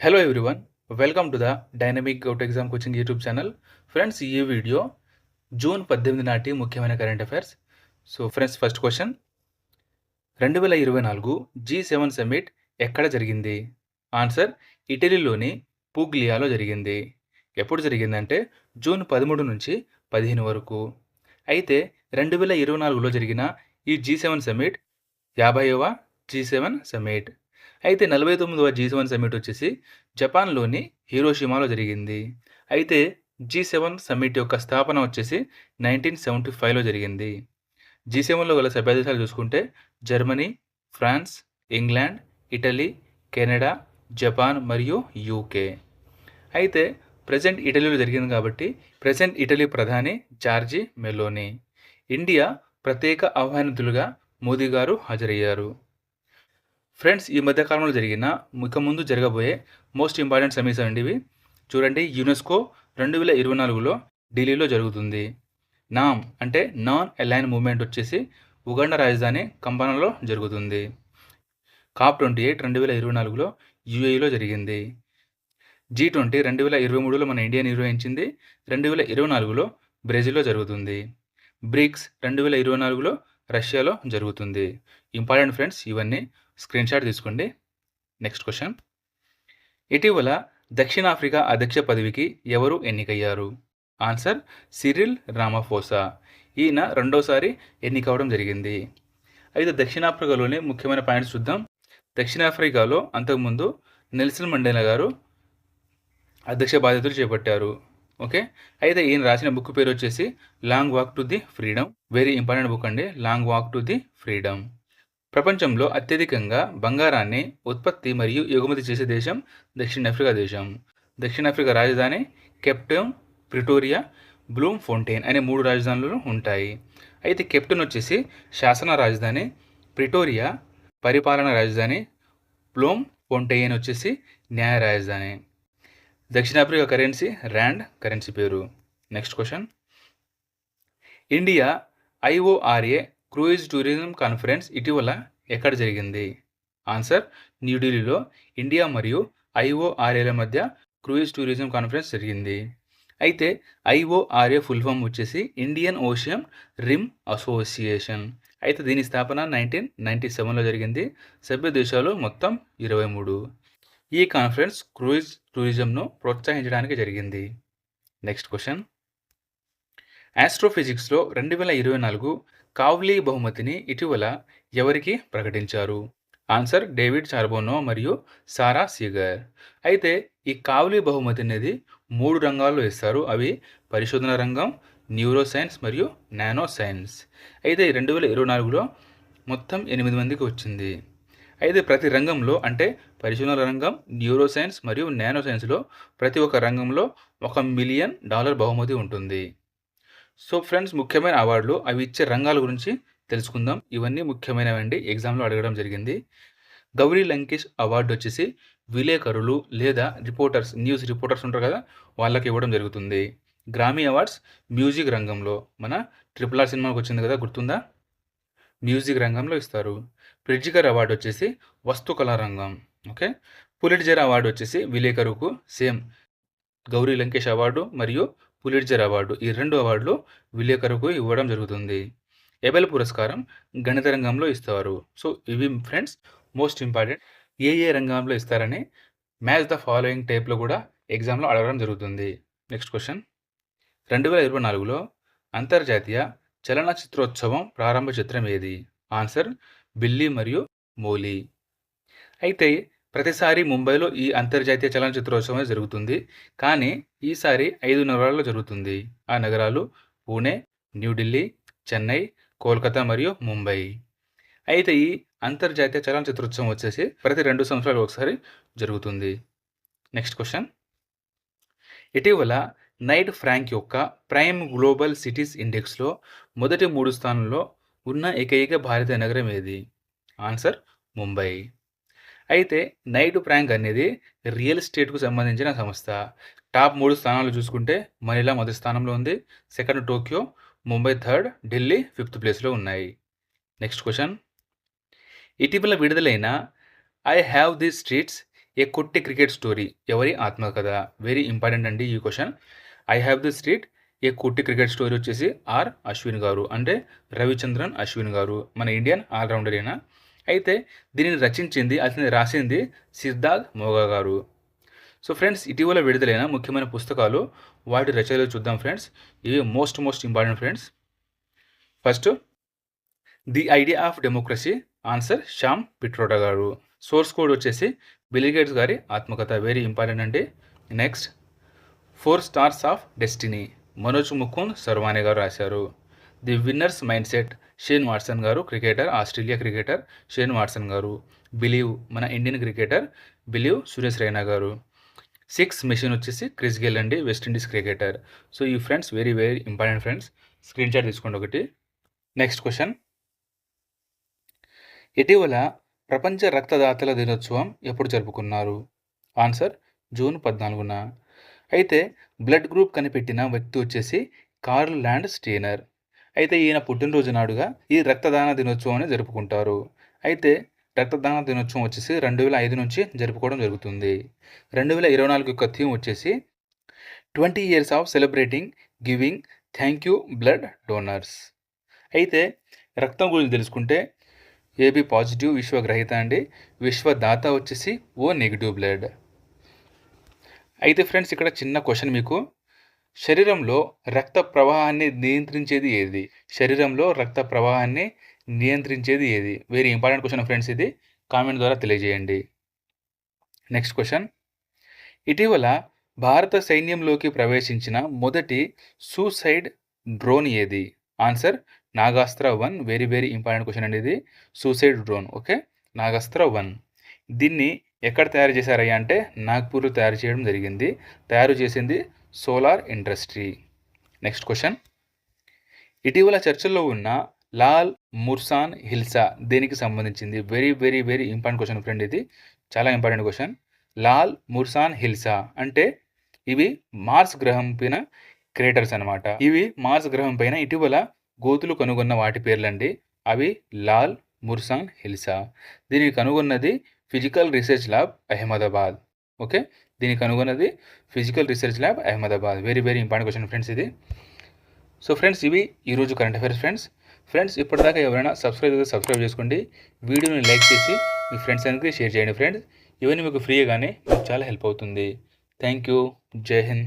Hello everyone welcome to the dynamic out exam coaching YouTube channel friends ఈ video June పద్దెనిమిది నాటి ముఖ్యమైన current affairs so friends first question రెండు వేల ఇరవై నాలుగు జీ సెవెన్ సమ్మిట్ ఎక్కడ జరిగింది? ఆన్సర్ ఇటలీలోని పూగ్లియాలో జరిగింది. ఎప్పుడు జరిగిందంటే జూన్ పదమూడు నుంచి పదిహేను వరకు. అయితే రెండు వేల ఇరవై నాలుగులో జరిగిన ఈ జీ సెవెన్ సమ్మిట్ యాభైవ జీ సెవెన్ సమ్మిట్ అయితే నలభై తొమ్మిదవ జీ సెవెన్ సమ్మిట్ వచ్చేసి జపాన్లోని హీరోషిమాలో జరిగింది. అయితే జీ సెవెన్ సమ్మిట్ యొక్క స్థాపన వచ్చేసి నైన్టీన్ సెవెంటీ ఫైవ్లో జరిగింది. జీ సెవెన్లో గల సభ్య దేశాలు చూసుకుంటే Germany France England Italy Canada Japan మరియు యూకే. అయితే ప్రజెంట్ ఇటలీలో జరిగింది కాబట్టి ప్రజెంట్ ఇటలీ ప్రధాని జార్జి మెలోని. ఇండియా ప్రత్యేక ఆహ్వానితులుగా మోదీ గారు హాజరయ్యారు. ఫ్రెండ్స్ ఈ మధ్యకాలంలో జరిగిన ఇక ముందు జరగబోయే మోస్ట్ ఇంపార్టెంట్ సమ్మిట్స్ అండి ఇవి చూడండి. యునెస్కో రెండు వేల ఇరవై నాలుగులో ఢిల్లీలో జరుగుతుంది. నామ్ అంటే నాన్ అలైన్ మూవ్మెంట్ వచ్చేసి ఉగాండ రాజధాని కంపనలో జరుగుతుంది. కాప్ ట్వంటీ ఎయిట్ రెండు వేల ఇరవై నాలుగులో యుఏఈలో జరిగింది. జీ ట్వంటీ రెండు వేల ఇరవై మూడులో మన ఇండియా నిర్వహించింది. రెండు వేల ఇరవై నాలుగులో బ్రెజిల్లో జరుగుతుంది. బ్రిక్స్ రెండు వేల ఇరవై నాలుగులో రష్యాలో జరుగుతుంది. ఇంపార్టెంట్ ఫ్రెండ్స్ ఇవన్నీ స్క్రీన్షాట్ తీసుకోండి. Next question. ఇటీవల దక్షిణాఫ్రికా అధ్యక్ష పదవికి ఎవరు ఎన్నికయ్యారు? Answer Cyril Ramaphosa. ఈయన రెండోసారి ఎన్నికవడం జరిగింది. అయితే దక్షిణాఫ్రికాలోని ముఖ్యమైన పాయింట్స్ చూద్దాం. దక్షిణాఫ్రికాలో అంతకుముందు నెల్సన్ మండేలా గారు అధ్యక్ష బాధ్యతలు చేపట్టారు. ఓకే? అయితే ఈయన రాసిన బుక్ పేరు వచ్చేసి long walk to the freedom. Very important book అండి. Long walk to the freedom. ప్రపంచంలో అత్యధికంగా బంగారాన్ని ఉత్పత్తి మరియు ఎగుమతి చేసే దేశం దక్షిణాఫ్రికా దేశం. దక్షిణాఫ్రికా రాజధాని కెప్టెన్ ప్రిటోరియా బ్లూమ్ ఫౌంటైన్ అనే మూడు రాజధానులు ఉంటాయి. అయితే కెప్టెన్ వచ్చేసి శాసన రాజధాని ప్రిటోరియా పరిపాలన రాజధాని బ్లూమ్ ఫౌంటైన్ వచ్చేసి న్యాయ రాజధాని. దక్షిణాఫ్రికా కరెన్సీ ర్యాండ్ కరెన్సీ పేరు. Next question. India IORA cruise tourism conference ఇటీవల ఎక్కడ జరిగింది? ఆన్సర్ న్యూఢిల్లీలో ఇండియా మరియు ఐఓఆర్ఏల మధ్య క్రూయిజ్ టూరిజం కాన్ఫరెన్స్ జరిగింది. అయితే ఐఓఆర్ఏ ఫుల్ ఫామ్ వచ్చేసి ఇండియన్ ఓషియన్ రిమ్ అసోసియేషన్. అయితే దీని స్థాపన నైన్టీన్ నైంటీ సెవెన్లో జరిగింది. సభ్య దేశాలు మొత్తం ఇరవై మూడు. ఈ కాన్ఫరెన్స్ క్రూయిజ్ టూరిజంను ప్రోత్సహించడానికి జరిగింది. Next question. ఆస్ట్రోఫిజిక్స్లో రెండు వేల ఇరవై నాలుగు కావ్లీ బహుమతిని ఇటీవల ఎవరికి ప్రకటించారు? ఆన్సర్ డేవిడ్ చార్బోనో మరియు సారా సీగర్. అయితే ఈ కావ్లీ బహుమతి అనేది మూడు రంగాల్లో ఇస్తారు అవి పరిశోధన రంగం న్యూరో సైన్స్ మరియు నానో సైన్స్ అయితే రెండు వేల ఇరవై నాలుగులో మొత్తం ఎనిమిది మందికి వచ్చింది. అయితే ప్రతి రంగంలో అంటే పరిశోధన రంగం న్యూరో సైన్స్ మరియు నానో సైన్స్లో ప్రతి ఒక్క రంగంలో ఒక మిలియన్ డాలర్ బహుమతి ఉంటుంది. సో ఫ్రెండ్స్ ముఖ్యమైన అవార్డులు అవి ఇచ్చే రంగాల గురించి తెలుసుకుందాం. ఇవన్నీ ముఖ్యమైనవండి. ఎగ్జామ్లో అడగడం జరిగింది. గౌరీ లంకేష్ అవార్డు వచ్చేసి విలేకరులు లేదా రిపోర్టర్స్ న్యూస్ రిపోర్టర్స్ ఉంటారు కదా వాళ్ళకి ఇవ్వడం జరుగుతుంది. గ్రామీ అవార్డ్స్ మ్యూజిక్ రంగంలో మన ట్రిపుల్ ఆర్ సినిమాకి వచ్చింది కదా గుర్తుందా? మ్యూజిక్ రంగంలో ఇస్తారు. ప్రిడ్జికర్ అవార్డు వచ్చేసి వస్తుకళా రంగం ఓకే? పులిట్జర్ అవార్డు వచ్చేసి విలేకరుకు సేమ్ గౌరీ లంకేష్ అవార్డు మరియు పులిట్జర్ అవార్డు ఈ రెండు అవార్డులు విలేకరుకు ఇవ్వడం జరుగుతుంది. ఎబెల్ పురస్కారం గణిత రంగంలో ఇస్తారు. సో ఇవి ఫ్రెండ్స్ మోస్ట్ ఇంపార్టెంట్. ఏ ఏ రంగంలో ఇస్తారని మ్యాచ్ ద ఫాలోయింగ్ టైప్లో కూడా ఎగ్జామ్లో అడగడం జరుగుతుంది. Next question. రెండు వేల ఇరవై నాలుగులో అంతర్జాతీయ చలనచిత్రోత్సవం ప్రారంభ చిత్రం ఏది? ఆన్సర్ బిల్లీ మరియు మోలీ. అయితే ప్రతిసారి ముంబైలో ఈ అంతర్జాతీయ చలనచిత్రోత్సవం జరుగుతుంది. కానీ ఈసారి ఐదు నగరాల్లో జరుగుతుంది. ఆ నగరాలు పూణే న్యూఢిల్లీ చెన్నై కోల్కతా మరియు ముంబై. అయితే ఈ అంతర్జాతీయ చలనచిత్రోత్సవం వచ్చేసి ప్రతి రెండు సంవత్సరాలు ఒకసారి జరుగుతుంది. నెక్స్ట్ క్వశ్చన్ ఇటీవల నైట్ ఫ్రాంక్ యొక్క ప్రైమ్ గ్లోబల్ సిటీస్ ఇండెక్స్లో మొదటి మూడు స్థానంలో ఉన్న ఏకైక భారతీయ నగరం ఏది? ఆన్సర్ ముంబై. అయితే నైట్ ప్రాంక్ అనేది రియల్ ఎస్టేట్కు సంబంధించిన సంస్థ. టాప్ మూడు స్థానాలు చూసుకుంటే మనీలా మొదటి స్థానంలో ఉంది second Tokyo Mumbai third Delhi fifth ప్లేస్లో ఉన్నాయి. Next question. ఇటీవల విడుదలైన I have the streets a Kutti cricket story ఎవరి ఆత్మకథ? వెరీ ఇంపార్టెంట్ అండి ఈ question. I have the street a Kutti cricket story వచ్చేసి ఆర్ అశ్విన్ గారు అంటే రవిచంద్రన్ అశ్విన్ గారు మన ఇండియన్ ఆల్రౌండర్ అయినా అయితే దీనిని రచించింది అతని రాసింది సిద్ధార్థ్ మోగా గారు. సో ఫ్రెండ్స్ ఇటీవల విడుదలైన ముఖ్యమైన పుస్తకాలు వాటి రచనలు చూద్దాం ఫ్రెండ్స్. ఇవి most most important friends. First the idea of democracy answer Sam Pitroda గారు. సోర్స్ కోడ్ వచ్చేసి బిలిగేట్స్ గారి ఆత్మకథ. వెరీ ఇంపార్టెంట్ అండి. Next four stars of destiny Manoj Mukund Naravane గారు రాశారు. The winners mind set Shane Watson గారు cricketer Australia cricketer Shane Watson గారు. Believe మన Indian cricketer believe Suresh Raina గారు. సిక్స్ మెషిన్ వచ్చేసి క్రిస్ గెల్ అండి West Indies cricketer. So ఈ friends very very important friends screen shot తీసుకోండి ఒకటి. Next question. ఇటీవల ప్రపంచ రక్తదాతల దినోత్సవం ఎప్పుడు జరుపుకున్నారు? ఆన్సర్ జూన్ పద్నాలుగున. అయితే బ్లడ్ గ్రూప్ కనిపెట్టిన వ్యక్తి వచ్చేసి కార్ల్ ల్యాండ్ స్టీనర్. అయితే ఈయన పుట్టినరోజు నాడుగా ఈ రక్తదాన దినోత్సవాన్ని జరుపుకుంటారు. అయితే రక్తదాన దినోత్సవం వచ్చేసి రెండు వేల ఐదు నుంచి జరుపుకోవడం జరుగుతుంది. రెండు వేల ఇరవై నాలుగు యొక్క థీమ్ వచ్చేసి twenty years of celebrating giving thank you blood donors. అయితే రక్తం గురించి తెలుసుకుంటే ఏబి పాజిటివ్ విశ్వగ్రహీత అండి. విశ్వదాత వచ్చేసి ఓ నెగిటివ్ బ్లడ్. అయితే ఫ్రెండ్స్ ఇక్కడ చిన్న క్వశ్చన్ మీకు శరీరంలో రక్త ప్రవాహాన్ని నియంత్రించేది ఏది? శరీరంలో రక్త ప్రవాహాన్ని నియంత్రించేది ఏది? వెరీ ఇంపార్టెంట్ క్వశ్చన్ ఫ్రెండ్స్ ఇది. కామెంట్ ద్వారా తెలియజేయండి. నెక్స్ట్ క్వశ్చన్ ఇటీవల భారత సైన్యంలోకి ప్రవేశించిన మొదటి సూసైడ్ డ్రోన్ ఏది? Answer Nagastra one very very important question అండి ఇది. Suicide drone okay Nagastra one దీన్ని ఎక్కడ తయారు చేశారయ్యా అంటే నాగ్పూర్లో తయారు చేయడం జరిగింది. తయారు చేసింది సోలార్ ఇండస్ట్రీ. నెక్స్ట్ క్వశ్చన్ ఇటీవల చర్చల్లో ఉన్న లాల్ ముర్సాన్ హిల్సా దేనికి సంబంధించింది? Very very very important question friend ఇది. చాలా ఇంపార్టెంట్ క్వశ్చన్ లాల్ ముర్సాన్ హిల్సా అంటే ఇవి మార్స్ గ్రహం పైన క్రియేటర్స్ అనమాట ఇవి మార్స్ గ్రహం పైన ఇటీవల గోతులు కనుగొన్న వాటి పేర్లండి. అవి లాల్ ముర్సాన్ హిల్సా. దీనికి కనుగొన్నది physical research lab Ahmedabad. Okay? దీనికి కనుగొన్నది physical research lab Ahmedabad very very important question friends ఇది. సో ఫ్రెండ్స్ ఇవి ఈరోజు కరెంట్ అఫైర్స్ ఫ్రెండ్స్ ఫ్రెండ్స్ ఇప్పటిదాకా ఎవరైనా సబ్స్క్రైబ్ చేస్తే సబ్స్క్రైబ్ చేసుకోండి. వీడియోని లైక్ చేసి మీ ఫ్రెండ్స్ అందరికీ షేర్ చేయండి ఫ్రెండ్స్ ఇవన్నీ మీకు ఫ్రీగానే మీకు చాలా హెల్ప్ అవుతుంది. థ్యాంక్ యూ జై హింద్